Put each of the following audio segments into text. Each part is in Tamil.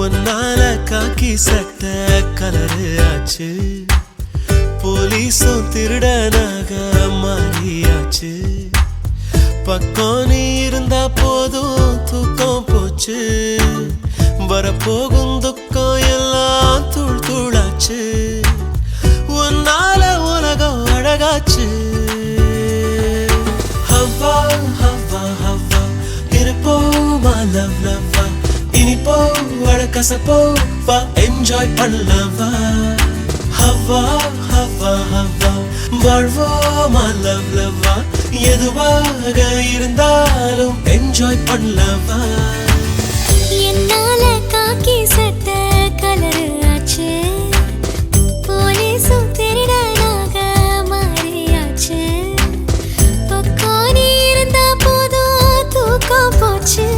காக்கி சட்ட கலரு ஆச்சு. போலீஸும் திருடனாக மாறியாச்சு. பக்கம் நீ இருந்தா போதும் தூக்கம் போச்சு. வரப்போகும் துக்கம் எல்லாம் இனிப்போ அழகசப்போ வா என்ஜாய் பண்ணலவா ஹவா ஹவா ஹவா வாழ்வோமா லவ் லவ்வா எதுவாக இருந்தாலும் என்ஜாய் பண்ணலவா என்னால காக்கி சட்ட கலரு ஆச்சு. போலீஸும் திருடனாக மாறியாச்சு. இருந்தா போதும் தூக்கம் போச்சு.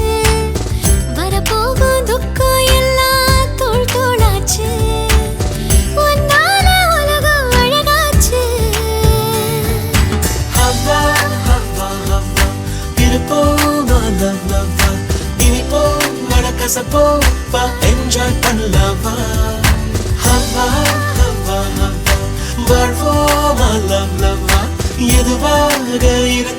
வழக்கசப்போ வா என்ஜாய் பண்ணலவா ஹவ்வா ஹவ்வா ஹவ்வா வாழ்வோமா லவ் லவ்வா எதுவாக இருந்தாலும் என்ஜாய் பண்ணலவா